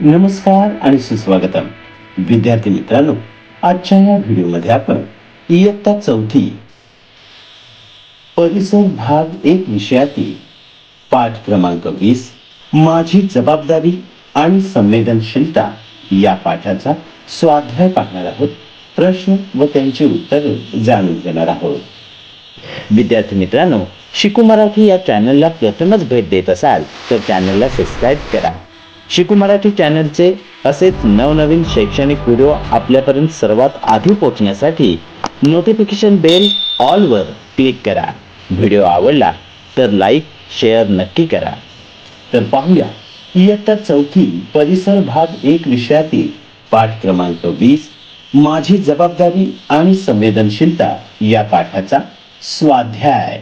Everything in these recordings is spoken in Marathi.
नमस्कार आणि सुस्वागतम. विद्यार्थी मित्रांनो आजच्या या व्हिडिओमध्ये आपण इयत्ता चौथी परिसर भाग एक विषयातील पाठ क्रमांक वीस माझी जबाबदारी आणि संवेदनशीलता या पाठाचा स्वाध्याय पाहणार आहोत. प्रश्न व त्यांची उत्तरे जाणून घेणार आहोत. विद्यार्थी मित्रांनो शिकू मराठी या चॅनलला प्रथमच भेट देत असाल तर चॅनलला सबस्क्राईब करा. शिकू मराठी चॅनलचे असेच नवनवीन शैक्षणिक व्हिडिओ आपल्यापर्यंत सर्वात आधी पोहोचण्यासाठी नोटिफिकेशन बेल ऑलवर क्लिक करा. व्हिडिओ आवडला तर लाईक शेअर नक्की करा. तर पाहूया इयत्ता चौथी परिसर भाग एक विषयातील पाठ क्रमांक वीस माझी जबाबदारी आणि संवेदनशीलता या पाठाचा स्वाध्याय.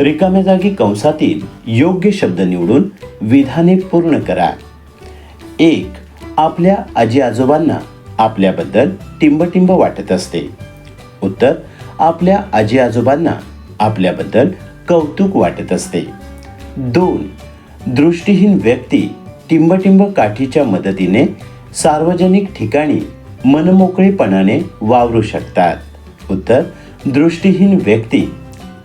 रिकाम्या जागी कंसातील योग्य शब्द निवडून विधाने पूर्ण करा. एक आपल्या आजी आजोबांना आपल्याबद्दल टिंबटिंब वाटत असते. उत्तर आपल्या आजी आजोबांना आपल्याबद्दल कौतुक वाटत असते. दोन दृष्टीहीन व्यक्ती टिंबटिंब काठीच्या मदतीने सार्वजनिक ठिकाणी मनमोकळेपणाने वावरू शकतात. उत्तर दृष्टीहीन व्यक्ती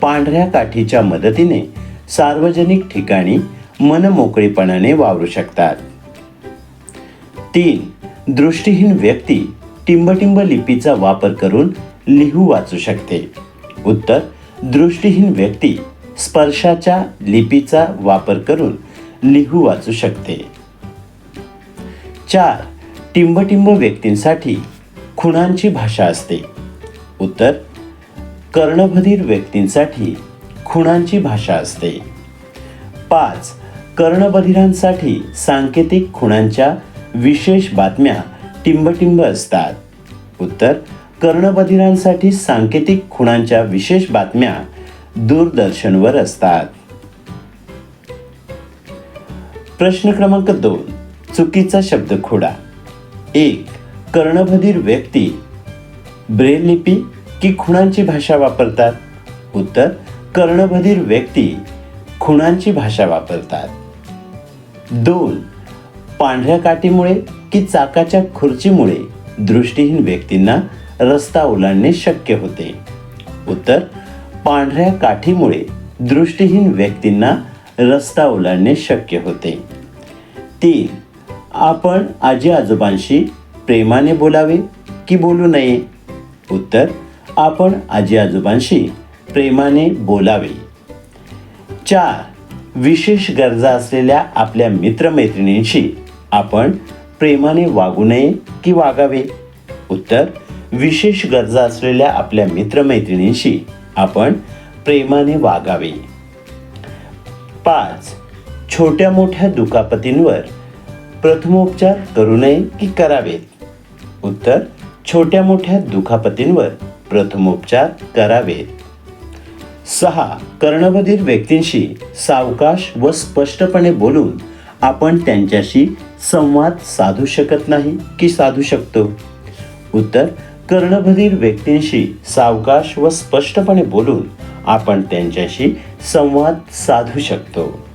पांढऱ्या काठीच्या मदतीने सार्वजनिक ठिकाणी मनमोकळेपणाने वावरू शकतात. तीन दृष्टीहीन व्यक्ती टिंबटिंब लिपीचा वापर करून लिहू वाचू शकते. उत्तर दृष्टीहीन व्यक्ती स्पर्शाच्या लिपीचा वापर करून लिहू वाचू शकते. चार टिंबटिंब व्यक्तींसाठी खुणांची भाषा असते. उत्तर कर्णबधीर व्यक्तींसाठी खुणांची भाषा असते. पाच कर्णबधिरांसाठी सांकेतिक खुणांच्या विशेष बातम्या टिंबटिंब असतात. उत्तर कर्णबधिरांसाठी सांकेतिक खुणांच्या विशेष बातम्या दूरदर्शनवर असतात. प्रश्न क्रमांक दोन चुकीचा शब्द खोडा एक कर्णबधीर व्यक्ती ब्रेल लिपी की खुणांची भाषा वापरतात? उत्तर कर्णबधीर व्यक्ती खुणांची भाषा वापरतात. दोन पांढऱ्या काठीमुळे की चाकाच्या खुर्चीमुळे दृष्टीहीन व्यक्तींना रस्ता ओलांडणे शक्य होते. उत्तर पांढऱ्या काठीमुळे दृष्टीहीन व्यक्तींना रस्ता ओलांडणे शक्य होते. तीन आपण आजी आजोबांशी प्रेमाने बोलावे की बोलू नये? उत्तर आपण आजी आजोबांशी प्रेमाने बोलावे. चार विशेष गरजा असलेल्या आपल्या मित्रमैत्रिणींशी आपण प्रेमाने वागू नये की वागावे? उत्तर विशेष गरजा असलेल्या आपल्या मित्रमैत्रिणींशी आपण प्रेमाने वागावे. पाच छोट्या मोठ्या दुखापतींवर प्रथमोपचार करू नये की करावेत? उत्तर छोट्या मोठ्या दुखापतींवर प्रथमोपचार करावेत सहा कर्णबधीर व्यक्तींशी सावकाश व स्पष्टपणे बोलून आपण त्यांच्याशी संवाद साधू शकत नाही की साधू शकतो? उत्तर कर्णबधीर व्यक्तींशी सावकाश व स्पष्टपणे बोलून आपण त्यांच्याशी संवाद साधू शकतो.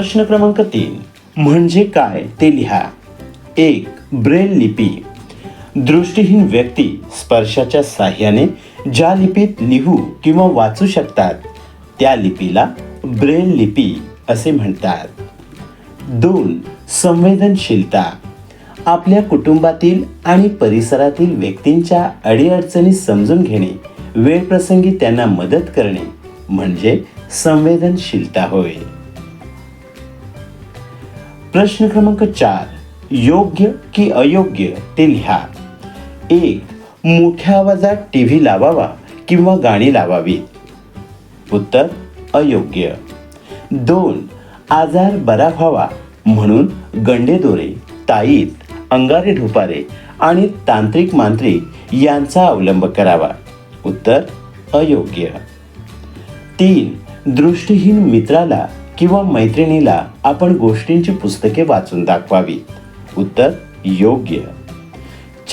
प्रश्न क्रमांक तीन. म्हणजे काय ते लिहा. एक ब्रेल लिपी. दृष्टीहीन व्यक्ती स्पर्शाच्या साह्याने ज्या लिपीत लिहू किंवा वाचू शकतात त्या लिपीला ब्रेल लिपी असे म्हणतात. दोन संवेदनशीलता. आपल्या कुटुंबातील आणि परिसरातील व्यक्तींच्या अडीअडचणी समजून घेणे वेळप्रसंगी त्यांना मदत करणे म्हणजे संवेदनशीलता होय. प्रश्न क्रमांक चार. योग्य की अयोग्य ते लिहा. एक मोठ्या आवाजात टी व्ही लावावा किंवा गाणी लावावीत उत्तर अयोग्य. दोन. आजार बरा व्हावा म्हणून गंडेदोरे ताईत अंगारे ढोपारे आणि तांत्रिक मांत्रिक यांचा अवलंब करावा. उत्तर अयोग्य. तीन. दृष्टीहीन मित्राला किंवा मैत्रिणीला आपण गोष्टींची पुस्तके वाचून दाखवावी उत्तर योग्य.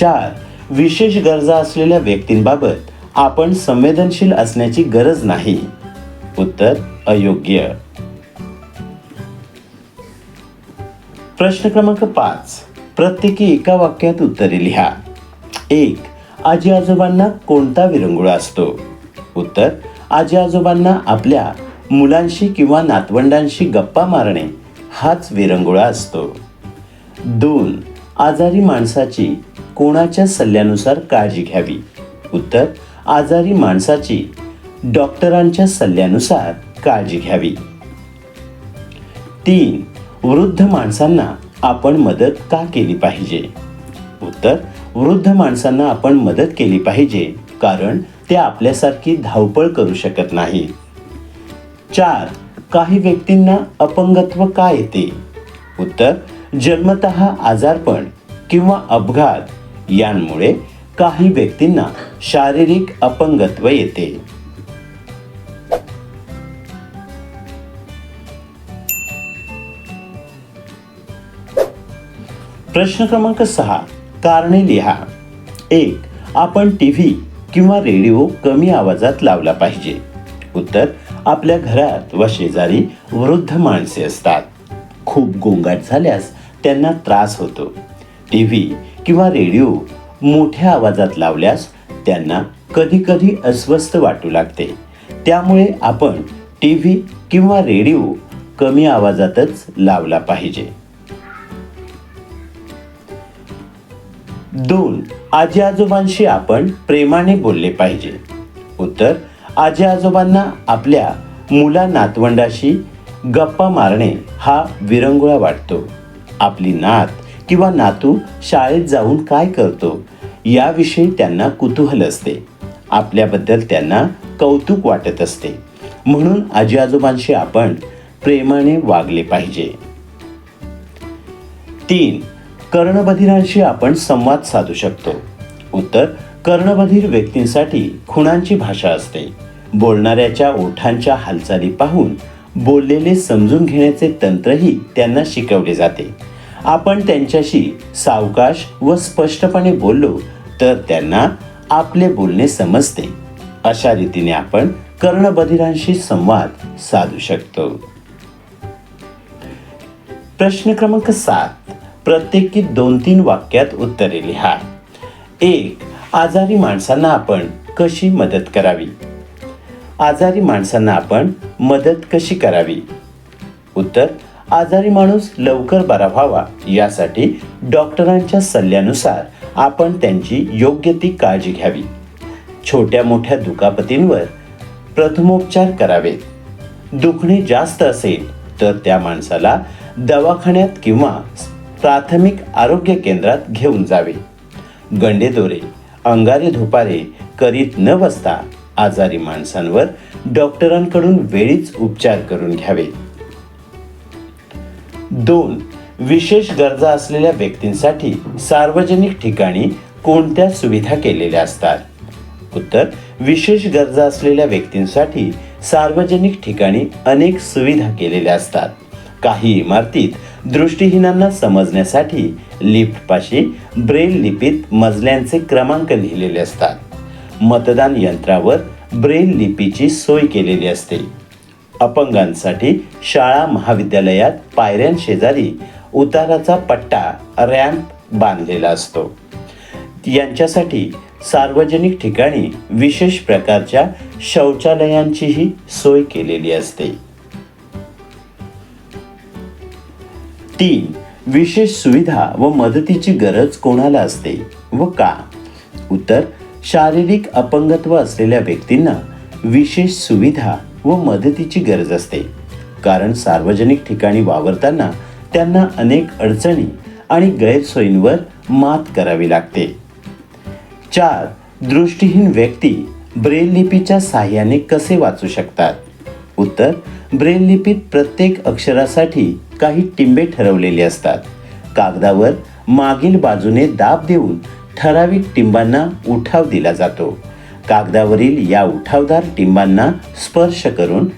चार विशेष गरजा असलेल्या व्यक्तींबाबत आपण संवेदनशील असण्याची गरज नाही. उत्तर अयोग्य. प्रश्न क्रमांक पाच. प्रत्येकी एका वाक्यात उत्तरे लिहा. एक आजी आजोबांना कोणता विरंगुळा असतो? उत्तर आजी आजोबांना आपल्या मुलांशी किंवा नातवंडांशी गप्पा मारणे हाच विरंगुळा असतो. दोन आजारी माणसाची कोणाच्या सल्ल्यानुसार काळजी घ्यावी? उत्तर आजारी माणसाची डॉक्टरांच्या सल्ल्यानुसार काळजी घ्यावी. तीन वृद्ध माणसांना आपण मदत का केली पाहिजे? उत्तर वृद्ध माणसांना आपण मदत केली पाहिजे कारण ते आपल्यासारखी धावपळ करू शकत नाही चार काही व्यक्तींना अपंगत्व का येते? उत्तर जन्मत आजारपण किंवा अपघात. यांमुळे काही व्यक्तींना शारीरिक अपंगत्व येते. प्रश्न क्रमांक सहा कारणे लिहा. एक आपण टी व्ही किंवा रेडिओ कमी आवाजात लावला पाहिजे. उत्तर आपल्या घरात व शेजारी वृद्ध माणसे असतात. खूप गोंगाट झाल्यास त्यांना त्रास होतो. टी व्ही किंवा रेडिओ मोठ्या आवाजात लावल्यास त्यांना कधी कधी अस्वस्थ वाटू लागते. त्यामुळे आपण टी व्ही किंवा रेडिओ कमी आवाजातच लावला पाहिजे. दोन आजी आजोबांशी आपण प्रेमाने बोलले पाहिजे. उत्तर आजी आजोबांना आपल्या मुला नातवंडाशी गप्पा मारणे हा विरंगुळा वाटतो. आपली नात किंवा नातू शाळेत जाऊन काय करतो याविषयी त्यांना कुतूहल असते. आपल्याबद्दल त्यांना कौतुक वाटत असते. म्हणून आजी आजोबांशी आपण प्रेमाने वागले पाहिजे. तीन कर्णबधिरांशी आपण संवाद साधू शकतो. उत्तर कर्णबधिर व्यक्तींसाठी खुणांची भाषा असते. बोलणाऱ्याच्या ओठांच्या हालचाली पाहून बोललेले समजून घेण्याचे तंत्रही त्यांना शिकवले जाते. आपण त्यांच्याशी सावकाश व स्पष्टपणे बोललो तर त्यांना आपले बोलणे समजते. अशा रीतीने आपण कर्णबधिरांशी संवाद साधू शकतो. प्रश्न क्रमांक सात. प्रत्येकी दोन तीन वाक्यात उत्तरे लिहा. एक आजारी माणसांना आपण कशी मदत करावी? आजारी माणसांना आपण मदत कशी करावी? उत्तर आजारी माणूस लवकर बरा व्हावा यासाठी डॉक्टरांच्या सल्ल्यानुसार आपण त्यांची योग्य ती काळजी घ्यावी. छोट्या मोठ्या दुखापतींवर प्रथमोपचार करावेत. दुखणे जास्त असेल तर त्या माणसाला दवाखान्यात किंवा प्राथमिक आरोग्य केंद्रात घेऊन जावे. गंडेदोरे अंगारे धुपारे करीत न बसता आजारी माणसांवर डॉक्टरांकडून वेळीच उपचार करून घ्यावे. दोन विशेष गरजा असलेल्या व्यक्तींसाठी सार्वजनिक ठिकाणी कोणत्या सुविधा केलेल्या असतात? उत्तर विशेष गरजा असलेल्या व्यक्तींसाठी सार्वजनिक ठिकाणी अनेक सुविधा केलेल्या असतात. काही इमारतीत दृष्टीहीनांना समजण्यासाठी लिफ्टपाशी ब्रेल लिपीत मजल्यांचे क्रमांक लिहिलेले असतात. मतदान यंत्रावर ब्रेल लिपीची सोय केलेली असते. अपंगांसाठी शाळा महाविद्यालयात पायऱ्यांशेजारी उताराचा पट्टा रॅम्प बांधलेला असतो. यांच्यासाठी सार्वजनिक ठिकाणी विशेष प्रकारच्या शौचालयांचीही सोय केलेली असते. तीन विशेष सुविधा व मदतीची गरज कोणाला असते व का? उत्तर शारीरिक अपंगत्व असलेल्या व्यक्तींना विशेष सुविधा व मदतीची गरज असते. कारण सार्वजनिक ठिकाणी वावरताना त्यांना अनेक अडचणी आणि गैरसोयींवर मात करावी लागते. चार दृष्टीहीन व्यक्ती ब्रेल लिपीच्या साह्याने कसे वाचू शकतात? उत्तर ब्रेल लिपीत प्रत्येक अक्षरासाठी काही टिंबे ठरवलेले असतात. कागदावर मागील बाजूने दाब देऊन ठराविक टिंबांना उठाव दिला जातो. कागदावरील या उठावदार टिंबांना स्पर्श करून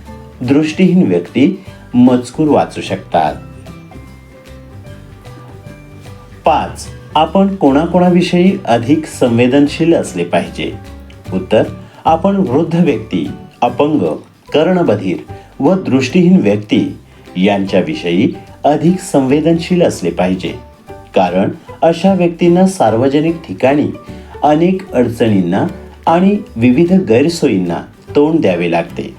दृष्टीहीन व्यक्ती मजकूर वाचू शकतात. पाच. आपण कोणाकोणाविषयी अधिक संवेदनशील असले पाहिजे? उत्तर आपण वृद्ध व्यक्ती अपंग कर्णबधीर व दृष्टीहीन व्यक्ती यांच्याविषयी अधिक संवेदनशील असले पाहिजे. कारण अशा व्यक्तींना सार्वजनिक ठिकाणी अनेक अडचणींना आणि विविध गैरसोयींना तोंड द्यावे लागते.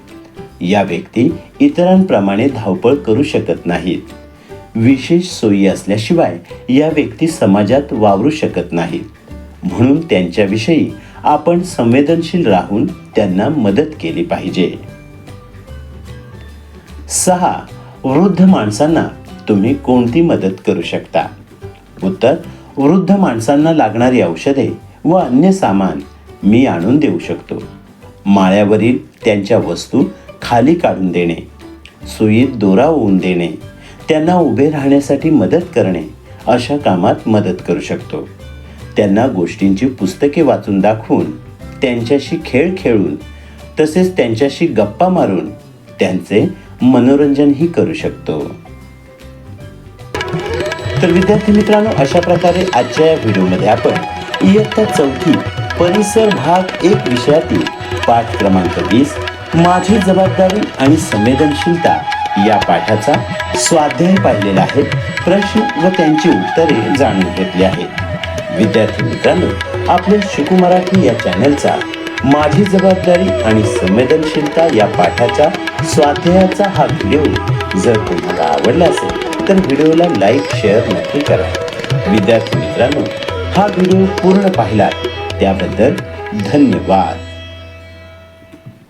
या व्यक्ती इतरांप्रमाणे धावपळ करू शकत नाहीत. विशेष सोयी असल्याशिवाय या व्यक्ती समाजात वावरू शकत नाहीत. म्हणून त्यांच्याविषयी आपण संवेदनशील राहून त्यांना मदत केली पाहिजे. सहा वृद्ध माणसांना तुम्ही कोणती मदत करू शकता? उत्तर वृद्ध माणसांना लागणारी औषधे व अन्य सामान मी आणून देऊ शकतो. माळ्यावरील त्यांच्या वस्तू खाली काढून देणे सुईत दोरा होऊन देणे त्यांना उभे राहण्यासाठी मदत करणे अशा कामात मदत करू शकतो. त्यांना गोष्टींची पुस्तके वाचून दाखवून त्यांच्याशी खेळ खेळून तसेच त्यांच्याशी गप्पा मारून त्यांचे मनोरंजनही करू शकतो. तर विद्यार्थी मित्रांनो अशा प्रकारे आजच्या या व्हिडिओमध्ये आपण इयत्ता चौथी परिसर भाग एक विषयातील पाठ क्रमांक वीस माझी जबाबदारी आणि संवेदनशीलता या पाठाचा स्वाध्याय पाहिलेला आहे. प्रश्न व त्यांची उत्तरे जाणून घेतली आहेत. विद्यार्थी मित्रांनो आपल्या शिकू मराठी या चॅनलचा माझी जबाबदारी आणि संवेदनशीलता या पाठाचा स्वाध्यायाचा हा व्हिडिओ जर तुम्हाला आवडला असेल तर व्हिडिओला लाईक शेअर नक्की करा. विद्यार्थी मित्रांनो हा व्हिडिओ पूर्ण पाहिला त्याबद्दल धन्यवाद.